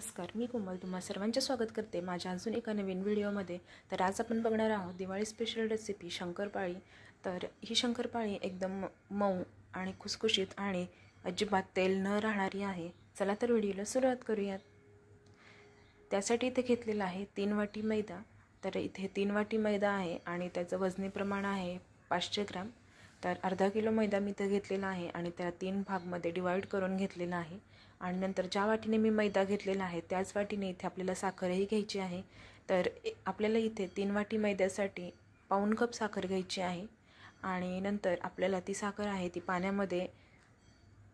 नमस्कार मी कोमल तुम्हा सर्वांचे स्वागत करते माझ्या अजून एका नवीन व्हिडिओमध्ये. तर आज आपण बघणार आहोत दिवाळी स्पेशल रेसिपी शंकरपाळी. तर ही शंकरपाळी एकदम मऊ आणि खुसखुशीत आणि अजिबात तेल न राहणारी आहे. चला तर व्हिडिओला सुरुवात करूयात. त्यासाठी इथे घेतलेलं आहे तीन वाटी मैदा. तर इथे तीन वाटी मैदा आहे आणि त्याचं वजनी प्रमाण आहे पाचशे ग्राम. तर अर्धा किलो मैदा मी इथं घेतलेला आहे आणि त्याला तीन भागमध्ये डिवाईड करून घेतलेला आहे. आणि नंतर ज्या वाटीने मी मैदा घेतलेला आहे त्याच वाटीने इथे आपल्याला साखरही घ्यायची आहे. तर आपल्याला इथे तीन वाटी मैद्यासाठी पाऊण कप साखर घ्यायची आहे. आणि नंतर आपल्याला ती साखर आहे ती पाण्यामध्ये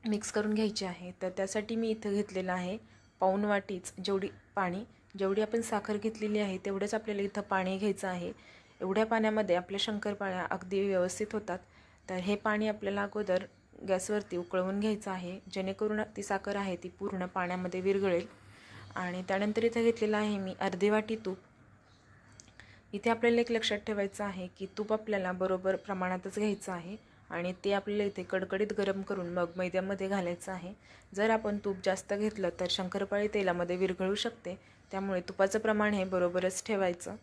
मिक्स करून घ्यायची आहे. तर त्यासाठी मी इथं घेतलेलं आहे पाऊण वाटीच जेवढी पाणी जेवढी आपण साखर घेतलेली आहे तेवढंच आपल्याला इथं पाणी घ्यायचं आहे. एवढ्या पाण्यामध्ये आपल्या शंकरपाळ्या अगदी व्यवस्थित होतात. तर हे पाणी आपल्याला अगोदर गॅसवरती उकळवून घ्यायचं आहे. जेणेकरून ती साखर आहे ती पूर्ण पाण्यामध्ये विरघळेल. आणि त्यानंतर इथं घेतलेलं आहे मी अर्धी वाटी तूप. इथे आपल्याला एक लक्षात ठेवायचं आहे की तूप आपल्याला बरोबर प्रमाणातच घ्यायचं आहे आणि ते आपल्याला इथे कडकडीत गरम करून मग मैद्यामध्ये घालायचं आहे. जर आपण तूप जास्त घेतलं तर शंकरपाळी तेलामध्ये विरघळू शकते. त्यामुळे तुपाचं प्रमाण हे बरोबरच ठेवायचं.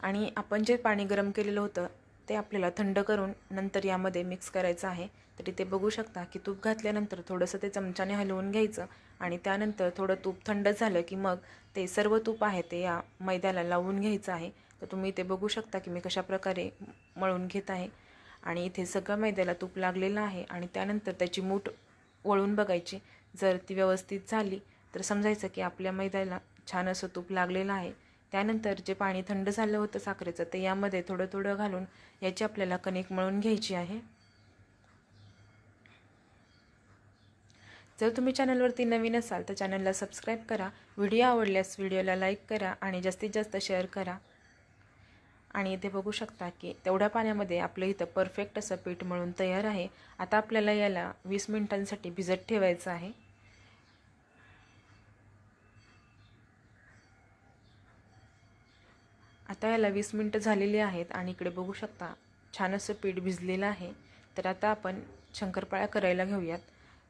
आणि आपण जे पाणी गरम केलेलं होतं ते आपल्याला थंड करून नंतर यामध्ये मिक्स करायचं आहे. तर इथे बघू शकता की तूप घातल्यानंतर थोडंसं ते चमच्याने हलवून घ्यायचं आणि त्यानंतर थोडं तूप थंड झालं की मग ते सर्व तूप आहे ते या मैद्याला लावून घ्यायचं आहे. तर तुम्ही इथे बघू शकता की मी कशा प्रकारे मळून घेत आहे. आणि इथे सगळं मैद्याला तूप लागलेलं आहे आणि त्यानंतर त्याची मूठ वळून बघायची. जर ती व्यवस्थित झाली तर समजायचं की आपल्या मैद्याला छान असं तूप लागलेलं आहे. त्यानंतर जे पाणी थंड झालं होतं साखरेचं ते यामध्ये थोडं थोडं घालून याची आपल्याला कणिक मळून घ्यायची आहे. जर तुम्ही चॅनलवरती नवीन असाल तर चॅनलला सबस्क्राईब करा व्हिडिओ आवडल्यास व्हिडिओला लाईक करा आणि जास्तीत जास्त शेअर करा. आणि इथे बघू शकता की तेवढ्या पाण्यामध्ये आपलं इथं परफेक्ट असं पीठ मळून तयार आहे. आता आपल्याला याला वीस मिनिटांसाठी भिजत ठेवायचं आहे. आता याला वीस मिनटं झालेली आहेत आणि इकडे बघू शकता छान असं पीठ भिजलेलं आहे. तर आता आपण शंकरपाळ्या करायला घेऊयात.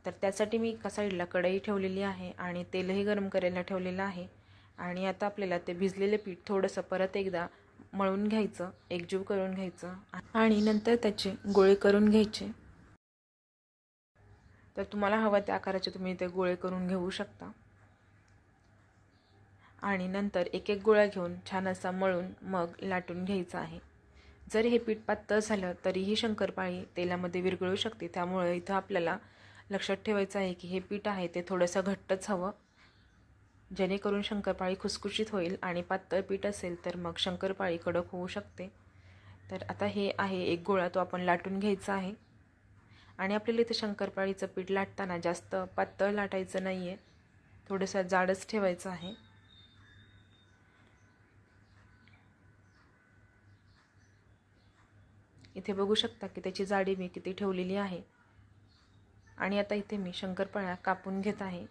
तर त्यासाठी मी एका साईडला कढई ठेवलेली आहे आणि तेलही गरम करायला ठेवलेलं आहे. आणि आता आपल्याला ते भिजलेले पीठ थोडंसं परत एकदा मळून घ्यायचं एकजीव करून घ्यायचं आणि नंतर त्याचे गोळे करून घ्यायचे. तर तुम्हाला हवं त्या आकाराचे तुम्ही ते गोळे करून घेऊ शकता. आणि नंतर एक एक गोळा घेऊन छान असा मळून मग लाटून घ्यायचा आहे. जर हे पीठ पातळ झालं तरीही शंकरपाळी तेलामध्ये विरघळू शकते. त्यामुळे इथं आपल्याला लक्षात ठेवायचं आहे की हे पीठ आहे ते थोडंसं घट्टच हवं. जेणेकरून शंकरपाळी खुसखुशीत होईल आणि पातळ पीठ असेल तर मग शंकरपाळी कडक होऊ शकते. तर आता हे आहे एक गोळा तो आपण लाटून घ्यायचा आहे. आणि आपल्याला इथं शंकरपाळीचं पीठ लाटताना जास्त पातळ लाटायचं नाही आहे थोडंसं जाडच ठेवायचं आहे. इथे बघू शकता की त्याची जाडी मी किती ठेवलेली आहे. आणि आता इथे मी शंकरपाळ्या कापून घेत आहे.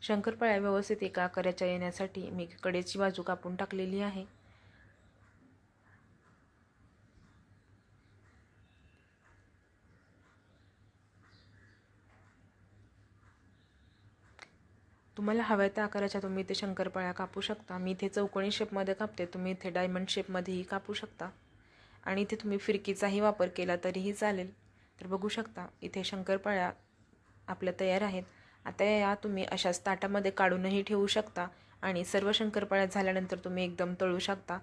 शंकरपाळ्या व्यवस्थित एका आकाराच्या येण्यासाठी मी कडेची बाजू कापून टाकलेली आहे. तुम्हाला हव्या त्या आकाराच्या तुम्ही इथे शंकरपाळ्या कापू शकता. मी इथे चौकोणी शेपमध्ये कापते. तुम्ही इथे डायमंड शेपमध्येही कापू शकता. आणि इथे तुम्ही फिरकीचाही वापर केला तरीही चालेल. तर बघू शकता इथे शंकरपाळ्या आपल्या तयार आहेत. आता या तुम्ही अशाच ताटामध्ये काढूनही ठेवू शकता आणि सर्व शंकरपाळ्या झाल्यानंतर तुम्ही एकदम तळू शकता.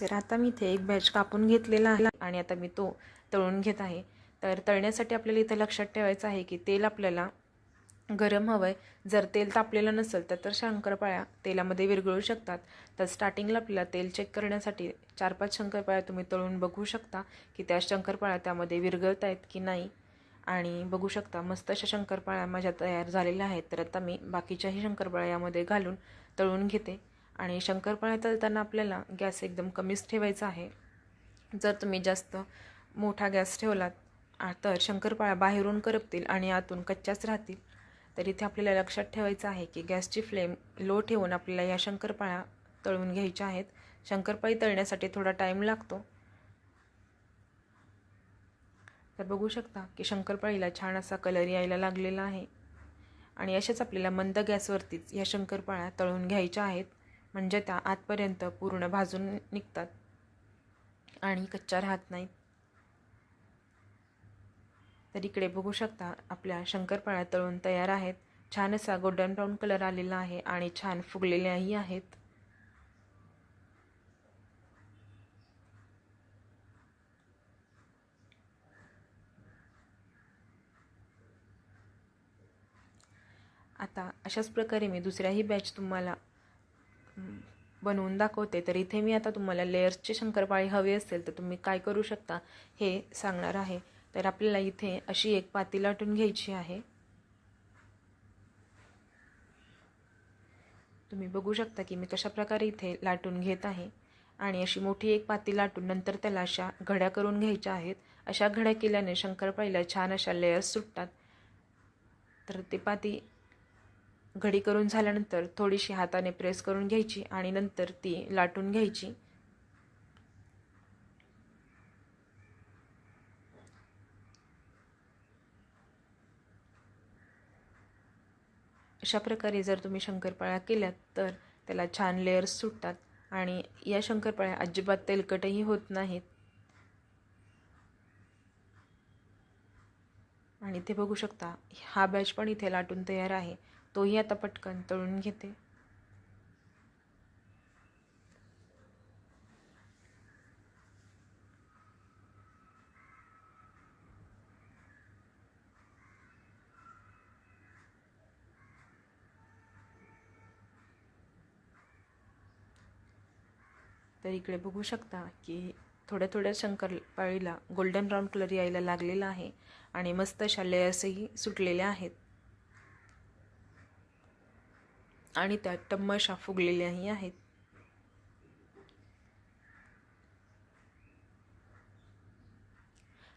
तर आता मी इथे एक बॅच कापून घेतलेला आहे आणि आता मी तो तळून घेत आहे. तर तळण्यासाठी आपल्याला इथे लक्षात ठेवायचं आहे की तेल आपल्याला गरम हवं आहे जर तेल तापलेलं नसेल तर तर शंकरपाळ्या तेलामध्ये विरघळू शकतात. तर स्टार्टिंगला आपल्याला तेल चेक करण्यासाठी चार पाच शंकरपाळ्या तुम्ही तळून बघू शकता की त्या शंकरपाळ्या त्यामध्ये विरघळत आहेत की नाही. आणि बघू शकता मस्त अशा शंकरपाळ्या माझ्या तयार झालेल्या आहेत. तर आता मी बाकीच्याही शंकरपाळ्या यामध्ये घालून तळून घेते. आणि शंकरपाळ्या तळताना आपल्याला गॅस एकदम कमीच ठेवायचा आहे. जर तुम्ही जास्त मोठा गॅस ठेवलात तर शंकरपाळ्या बाहेरून करपतील आणि आतून कच्च्याच राहतील. तर इथे आपल्याला लक्षात ठेवायचं आहे की गॅसची फ्लेम लो ठेवून आपल्याला या शंकरपाळ्या तळून घ्यायच्या आहेत. शंकरपाळी तळण्यासाठी थोडा टाईम लागतो. तर बघू शकता की शंकरपाळीला छान असा कलर यायला लागलेला आहे. आणि अशाच आपल्याला मंद गॅसवरतीच या शंकरपाळ्या तळून घ्यायच्या आहेत. म्हणजे त्या आतपर्यंत पूर्ण भाजून निघतात. आणि कच्च्या राहत नाहीत. तर इकडे बघू शकता आपल्या शंकरपाळ्या तळून तयार आहेत. छान असा गोल्डन ब्राऊन कलर आलेला आहे आणि छान फुगलेल्याही आहेत. आता अशाच प्रकारे मी दुसऱ्याही बॅच तुम्हाला बनवून दाखवते. तर इथे मी आता तुम्हाला लेयर्सचे शंकरपाळी हवे असेल तर तुम्ही काय करू शकता हे सांगणार आहे. तर आपल्याला इथे अशी एक पाती लाटून घ्यायची आहे. तुम्ही बघू शकता की मी कशा प्रकारे इथे लाटून घेत आहे. आणि अशी मोठी एक पाती लाटून नंतर त्याला अशा घड्या करून घ्यायच्या आहेत. अशा घड्या केल्याने शंकरपाळीला छान अशा लेयर्स सुटतात. तर ते पाती घडी करून झाल्यानंतर थोडीशी हाताने प्रेस करून घ्यायची आणि नंतर ती लाटून घ्यायची. अशा प्रकारे जर तुम्ही शंकरपाळ्या केल्यात तर त्याला छान लेअर्स सुटतात आणि या शंकरपाळ्या अजिबात तेलकटही होत नाहीत. आणि ते बघू शकता हा बॅच पण इथे लाटून तयार आहे. तोही आता पटकन तळून घेते. तर इकडे बघू शकता की थोड्या थोड्या शंकरपाळीला गोल्डन ब्राऊन कलर यायला लागलेला आहे आणि मस्त अशा लेयर्सही सुटलेल्या आहेत. आणि त्या टम्मशा फुगलेल्याही आहेत.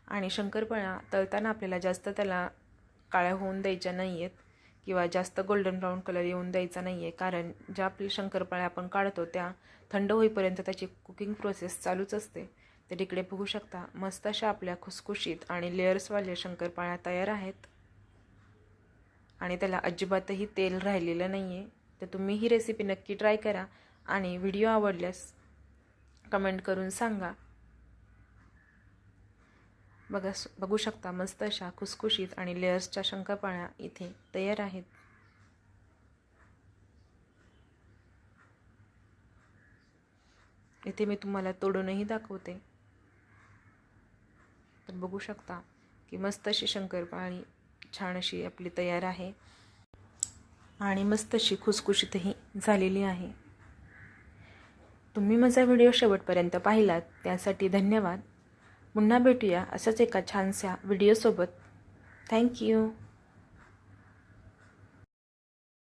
आणि शंकरपाळ्या तळताना आपल्याला जास्त त्याला काळ्या होऊन द्यायच्या नाही आहेत किंवा जास्त गोल्डन ब्राऊन कलर येऊन द्यायचा नाही आहे कारण ज्या आपल्या शंकरपाळ्या आपण काढतो त्या थंड होईपर्यंत त्याची कुकिंग प्रोसेस चालूच असते. तर इकडे बघू शकता मस्त अशा आपल्या खुसखुशीत आणि लेअर्सवाल्या शंकरपाळ्या तयार आहेत. आणि त्याला अजिबातही तेल राहिलेलं नाही आहे तर तुम्ही ही रेसिपी नक्की ट्राय करा आणि व्हिडिओ आवडल्यास कमेंट करून सांगा. बघा बघू शकता मस्त अशा खुसखुशीत आणि लेअर्सच्या शंकरपाळ्या इथे तयार आहेत. इथे मी तुम्हाला तोडूनही दाखवते. तर बघू शकता की मस्त अशी शंकरपाळी छान अशी आपली तयार आहे. आणि मस्त अशी खुसखुशीतही झालेली आहे. तुम्ही माझा व्हिडिओ शेवटपर्यंत पाहिलात त्यासाठी धन्यवाद. पुन्हा भेटूया असंच एका छानशा व्हिडिओसोबत थँक्यू